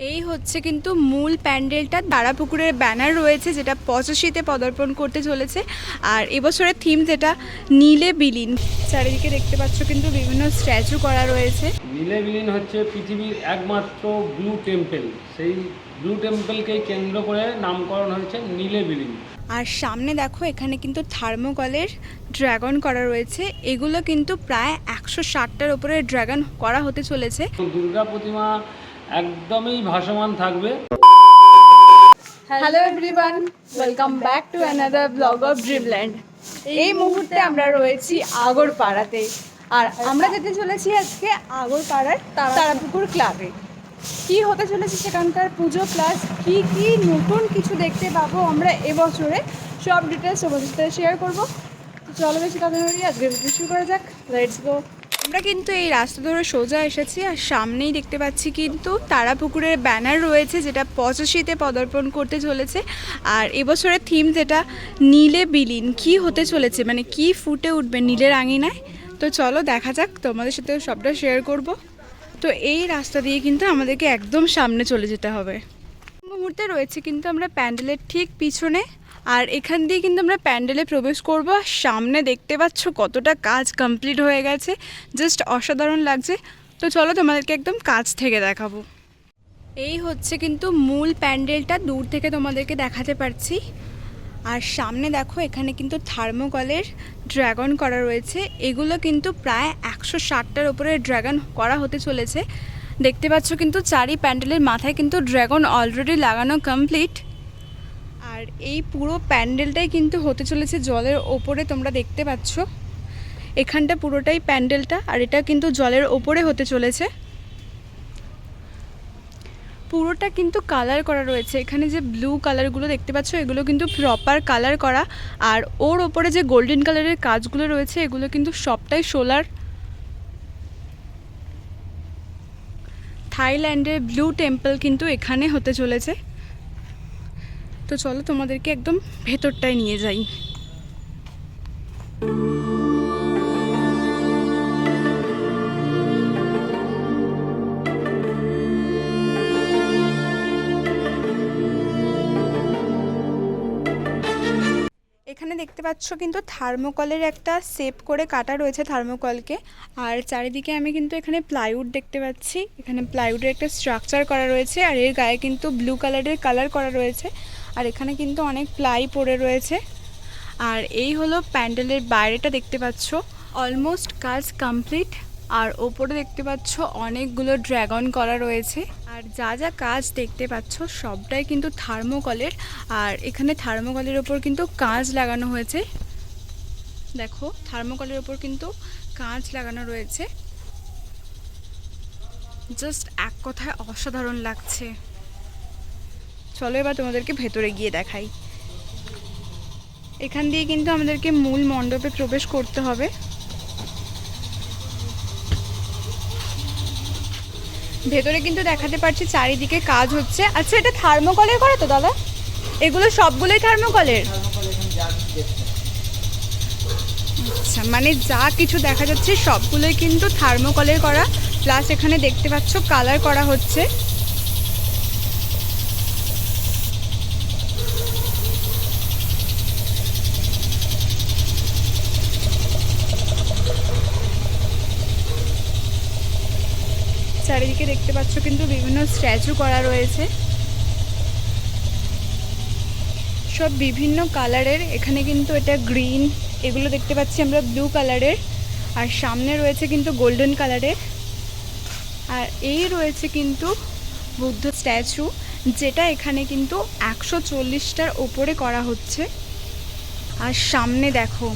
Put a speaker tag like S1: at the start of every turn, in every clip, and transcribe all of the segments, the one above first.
S1: এই হচ্ছে কিন্তু মূল প্যান্ডেলটা। তারাপুকুরের ব্যানার রয়েছে যেটা পঁচাশিতে পদার্পণ করতে চলেছে। আর এবছরের থিম যেটা নীলে বিলীন। চারিদিকে দেখতে পাচ্ছ কিন্তু বিভিন্ন স্ট্যাচু করা রয়েছে।
S2: নীলে বিলীন হচ্ছে পৃথিবীর একমাত্র ব্লু টেম্পল। সেই ব্লু টেম্পলকেই কেন্দ্র করে নামকরণ হয়েছে নীলে বিলীন।
S1: আর সামনে দেখো এখানে কিন্তু থার্মোকলের ড্রাগন করা রয়েছে। এগুলো কিন্তু প্রায় একশো ষাটটার উপরে ড্রাগন করা হতে চলেছে।
S2: দুর্গা প্রতিমা একদমই ভাসমান থাকবে।
S1: Hello everyone welcome back to another blog of Dreamland এই মুহূর্তে আমরা রয়েছি আগরপাড়াতে। আর আমরা যেতে চলেছি আজকে আগরপাড়ার তারাপুকুর ক্লাবে কি হতে চলেছে সেখানকার পুজো প্লাস কি কি নতুন কিছু দেখতে পাবো আমরা এবছরে, সব ডিটেলস তোমাদের সাথে শেয়ার করব। চলো বেশি কথা আজকে শুরু করা যাক। লেটস গো আমরা কিন্তু এই রাস্তা ধরে সোজা এসেছি আর সামনেই দেখতে পাচ্ছি কিন্তু তারাপুকুরের ব্যানার রয়েছে যেটা পঁচাশিতে পদার্পণ করতে চলেছে। আর এবছরের থিম যেটা, নীলে বিলীন। কি হতে চলেছে? মানে কি ফুটে উঠবে নীলের আঙিনায়? তো চলো দেখা যাক, তোমাদের সাথে সবটা শেয়ার করব। তো এই রাস্তা দিয়ে কিন্তু আমাদেরকে একদম সামনে চলে যেতে হবে। মুহূর্তে রয়েছে কিন্তু আমরা প্যান্ডেলের ঠিক পিছনে। আর এখান দিয়ে কিন্তু আমরা প্যান্ডেলে প্রবেশ করব। সামনে দেখতে পাচ্ছ কতটা কাজ কমপ্লিট হয়ে গেছে। জাস্ট অসাধারণ লাগছে। তো চলো তোমাদেরকে একদম কাছ থেকে দেখাবো। এই হচ্ছে কিন্তু মূল প্যান্ডেলটা। দূর থেকে তোমাদেরকে দেখাতে পারছি। আর সামনে দেখো, এখানে কিন্তু থার্মোকলের ড্রাগন করা রয়েছে। এগুলো কিন্তু প্রায় একশো ষাটটার উপরে ড্রাগন করা হতে চলেছে। দেখতে পাচ্ছ কিন্তু চারি প্যান্ডেলের মাথায় কিন্তু ড্রাগন অলরেডি লাগানো কমপ্লিট। আর এই পুরো প্যান্ডেলটাই কিন্তু হতে চলেছে জলের ওপরে, তোমরা দেখতে পাচ্ছ। এখানটা পুরোটাই প্যান্ডেলটা আর এটা কিন্তু জলের ওপরে হতে চলেছে। পুরোটা কিন্তু কালার করা রয়েছে। এখানে যে ব্লু কালারগুলো দেখতে পাচ্ছ, এগুলো কিন্তু প্রপার কালার করা। আর ওর ওপরে যে গোল্ডেন কালারের কাজগুলো রয়েছে, এগুলো কিন্তু সবটাই সোলার থাইল্যান্ডের ব্লু টেম্পল কিন্তু এখানে হতে চলেছে। তো চলো তোমাদেরকে একদম ভেতরটায় নিয়ে যাই। এখানে দেখতে পাচ্ছ কিন্তু থার্মোকলের একটা শেপ করে কাটা রয়েছে থার্মোকলকে। আর চারিদিকে আমি কিন্তু এখানে প্লাইউড দেখতে পাচ্ছি। এখানে প্লাইউডের একটা স্ট্রাকচার করা রয়েছে আর এর গায়ে কিন্তু ব্লু কালারের কালার করা রয়েছে। আর এখানে কিন্তু অনেক প্লাই পড়ে রয়েছে। আর এই হলো প্যান্ডেলের বাইরেটা দেখতে পাচ্ছ। অলমোস্ট কাজ কমপ্লিট আর ওপরে দেখতে পাচ্ছ অনেকগুলো ড্রাগন করা রয়েছে। আর যা যা কাজ দেখতে পাচ্ছ সবটাই কিন্তু থার্মোকলের আর এখানে থার্মোকলের ওপর কিন্তু কাঁচ লাগানো হয়েছে। দেখো থার্মোকলের ওপর কিন্তু কাঁচ লাগানো রয়েছে। জাস্ট এক কথায় অসাধারণ লাগছে। চলো এবার তোমাদেরকে ভেতরে গিয়ে দেখাই। এখান দিয়ে কিন্তু আমাদেরকে মূল মণ্ডপে প্রবেশ করতে হবে। ভেতরে কিন্তু দেখাতে পারছি চারিদিকে কাজ হচ্ছে। আচ্ছা এটা থার্মোকলের করা তো, দাদা? এগুলো সবগুলোই থার্মোকলের? আচ্ছা মানে যা কিছু দেখা যাচ্ছে সবগুলোই কিন্তু থার্মোকলের করা। প্লাস এখানে দেখতে পাচ্ছ, কালার করা হচ্ছে। চারিদিকে দেখতে পাচ্ছ কিন্তু বিভিন্ন স্ট্যাচু করা রয়েছে। সব বিভিন্ন কালারের, এখানে কিন্তু এটা গ্রিন, এগুলো দেখতে পাচ্ছি আমরা ব্লু কালারের। আর সামনে রয়েছে কিন্তু গোল্ডেন কালারের। আর এই রয়েছে কিন্তু বুদ্ধ স্ট্যাচু, যেটা এখানে কিন্তু একশো চল্লিশটার ওপরে করা হচ্ছে। আর সামনে দেখো।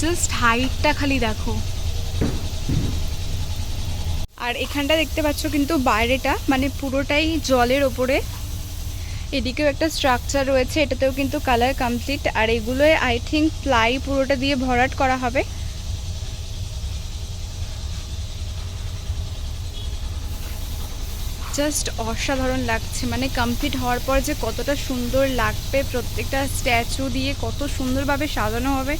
S1: জাস্ট হাইটটা খালি দেখো। আর এখানটা দেখতে পাচ্ছ কিন্তু বাইরেটা মানে পুরোটাই জলের ওপরে। এদিকেও একটা স্ট্রাকচার রয়েছে, এটাতেও কিন্তু কালার কমপ্লিট আর এগুলোয় আই থিঙ্ক প্লাই পুরোটা দিয়ে ভরাট করা হবে। জাস্ট অসাধারণ লাগছে মানে কমপ্লিট হওয়ার পর যে কতটা সুন্দর লাগবে, প্রত্যেকটা স্ট্যাচু দিয়ে কত সুন্দরভাবে সাজানো হবে,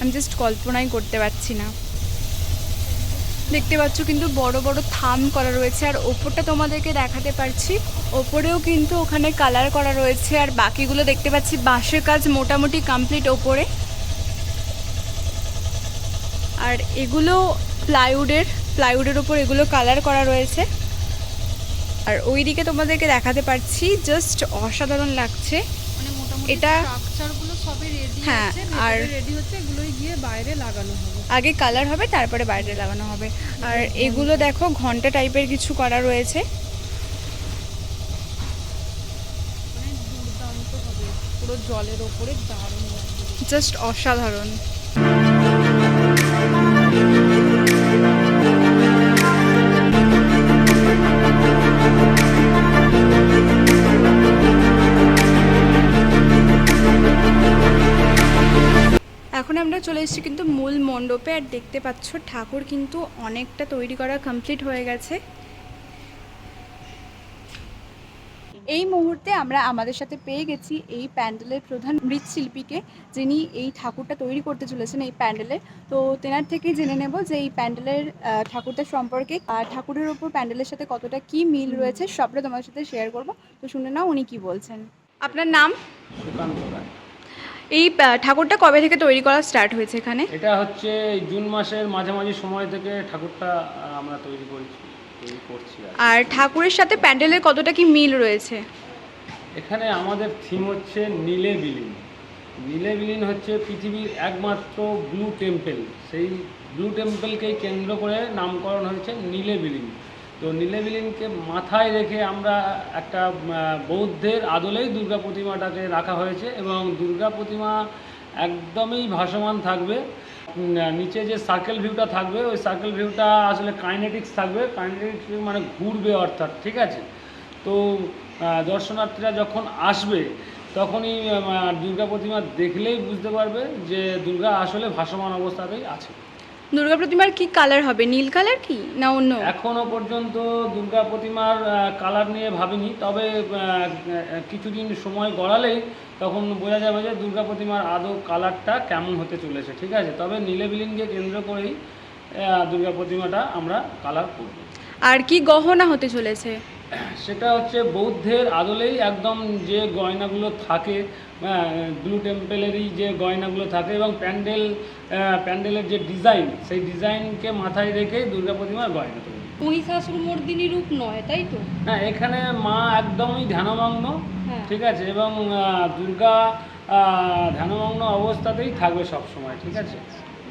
S1: আমি জাস্ট কল্পনাই করতে পারছি না। দেখতে পাচ্ছ কিন্তু বড় বড় থাম করা রয়েছে আর ওপরটা তোমাদেরকে দেখাতে পারছি। ওপরেও কিন্তু ওখানে কালার করা রয়েছে আর বাকিগুলো দেখতে পাচ্ছি বাঁশের কাজ মোটামুটি কমপ্লিট ওপরে। আর এগুলো প্লাইউডের প্লাইউডের ওপর এগুলো কালার করা রয়েছে। আর ওইদিকে তোমাদেরকে দেখাতে পারছি জাস্ট অসাধারণ লাগছে।
S3: মানে
S1: এটা-
S3: স্ট্রাকচারগুলো সবই রেডি
S1: হ্যাঁ, আর-
S3: রেডি হচ্ছে এগুলোই গিয়ে বাইরে লাগানো হবে।
S1: আগে কালার হবে তারপরে বাইরে লাগানো হবে। আর এগুলো দেখো ঘণ্টা টাইপের কিছু করা রয়েছে।
S3: মানে পুরো জলের ওপরে দারুণ
S1: জাস্ট অসাধারণ। এখন আমরা চলে এসেছি কিন্তু মূল মণ্ডপে আর দেখতে পাচ্ছ ঠাকুর কিন্তু অনেকটা তৈরি করা কমপ্লিট হয়ে গেছে। এই মুহূর্তে আমরা আমাদের সাথে পেয়ে গেছি এই প্যান্ডেলের প্রধান মৃৎশিল্পীকে, যিনি এই ঠাকুরটা তৈরি করতে চলেছেন এই প্যান্ডেলের তো তেনার থেকেই জেনে নেব যে এই প্যান্ডেলের ঠাকুরটা সম্পর্কে, আর ঠাকুরের ওপর প্যান্ডেলের সাথে কতটা কি মিল রয়েছে, সবটা তোমাদের সাথে শেয়ার করব। তো শুনে নাও উনি কি বলছেন। আপনার নাম?
S2: সুকান্ত রায়।
S1: এই ঠাকুরটা কবে থেকে তৈরি করা স্টার্ট হয়েছে এখানে?
S2: এটা হচ্ছে জুন মাসের মাঝামাঝি সময় থেকে ঠাকুরটা আমরা তৈরি করেছি তৈরি করছি আর
S1: ঠাকুরের সাথে প্যান্ডেলের কতটা কি মিল রয়েছে?
S2: এখানে আমাদের থিম হচ্ছে নীলে বিলীন। নীলে বিলীন হচ্ছে পৃথিবীর একমাত্র ব্লু টেম্পল সেই ব্লু টেম্পলকেই কেন্দ্র করে নামকরণ হয়েছে নীলে বিলীন। তো নীলে বিলীনকে মাথায় রেখে আমরা একটা বৌদ্ধের আদলেই দুর্গা প্রতিমাটাকে রাখা হয়েছে এবং দুর্গা প্রতিমা একদমই ভাসমান থাকবে। নিচে যে সার্কেল ভিউটা থাকবে, ওই সার্কেল ভিউটা আসলে কাইনেটিক্স থাকবে। কাইনেটিক্স মানে ঘুরবে অর্থাৎ, ঠিক আছে? তো দর্শনার্থীরা যখন আসবে, তখনই দুর্গা প্রতিমা দেখলেই বুঝতে পারবে যে দুর্গা আসলে ভাসমান অবস্থাতেই আছে।
S1: দুর্গা প্রতিমার কি কালার হবে? নীল কালার কি? না অন্য?
S2: এখনও পর্যন্ত দুর্গা প্রতিমার কালার নিয়ে ভাবিনি। তবে কিছুদিন সময় গড়ালেই তখন বোঝা যাবে যে দুর্গা প্রতিমার আদৌ কালারটা কেমন হতে চলেছে ঠিক আছে? তবে নীলেবিলিনকে কেন্দ্র করেই দুর্গা প্রতিমাটা আমরা কালার করব।
S1: আর কি গহনা হতে চলেছে?
S2: সেটা হচ্ছে বৌদ্ধের আদলেই একদম যে গয়নাগুলো থাকে ব্লু টেম্পেলেরই যে গয়নাগুলো থাকে এবং প্যান্ডেল প্যান্ডেলের যে ডিজাইন সেই ডিজাইনকে মাথায় রেখেই দুর্গা প্রতিমার গয়না তৈরি।
S3: মহিষাসুর মর্দিনী রূপ নয় তাই তো?
S2: হ্যাঁ এখানে মা একদমই ধ্যানমগ্ন
S3: হ্যাঁ।
S2: ঠিক আছে? এবং দুর্গা ধ্যানমগ্ন অবস্থাতেই থাকবে সবসময় ঠিক আছে?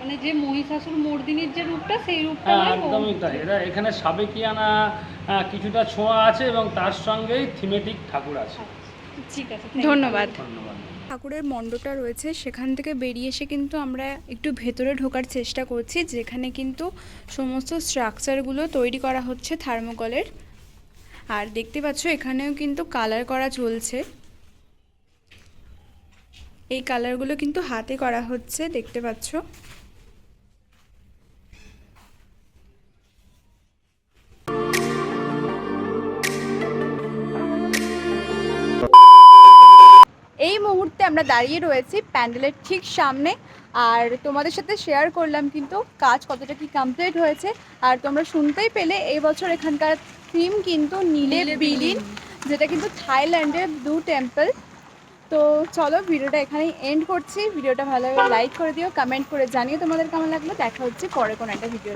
S3: মানে যে মহিষাসুর মর্দিনীর যে রূপটা সেই রূপটা
S2: হ্যাঁ একদমই তাই। এরা এখানে সাবেকিয়ানা কিছুটা ছোঁয়া আছে এবং তার সঙ্গেই থিমেটিক ঠাকুর আছে।
S3: ঠিক আছে
S1: ধন্যবাদ।
S2: ধন্যবাদ।
S1: ঠাকুরের মণ্ডপটা রয়েছে সেখান থেকে বেরিয়ে এসে কিন্তু আমরা একটু ভেতরে ঢোকার চেষ্টা করছি যেখানে কিন্তু সমস্ত স্ট্রাকচারগুলো তৈরি করা হচ্ছে থার্মোকলের। আর দেখতে পাচ্ছ এখানেও কিন্তু কালার করা চলছে। এই কালারগুলো কিন্তু হাতে করা হচ্ছে দেখতে পাচ্ছ। আমরা দাঁড়িয়ে রয়েছি প্যান্ডেলের ঠিক সামনে। আর তোমাদের সাথে শেয়ার করলাম কিন্তু কাজ কতটা কি কমপ্লিট হয়েছে। আর তোমরা শুনতেই পেলে এই বছর এখানকার থিম কিন্তু নীলে বিলীন। যেটা কিন্তু থাইল্যান্ডের ব্লু টেম্পল তো চলো ভিডিওটা এখানেই এন্ড করছি। ভিডিওটা ভালো লাইক করে দিও কমেন্ট করে জানিও তোমাদের কেমন লাগল। দেখা হচ্ছে পরে কোনো একটা ভিডিও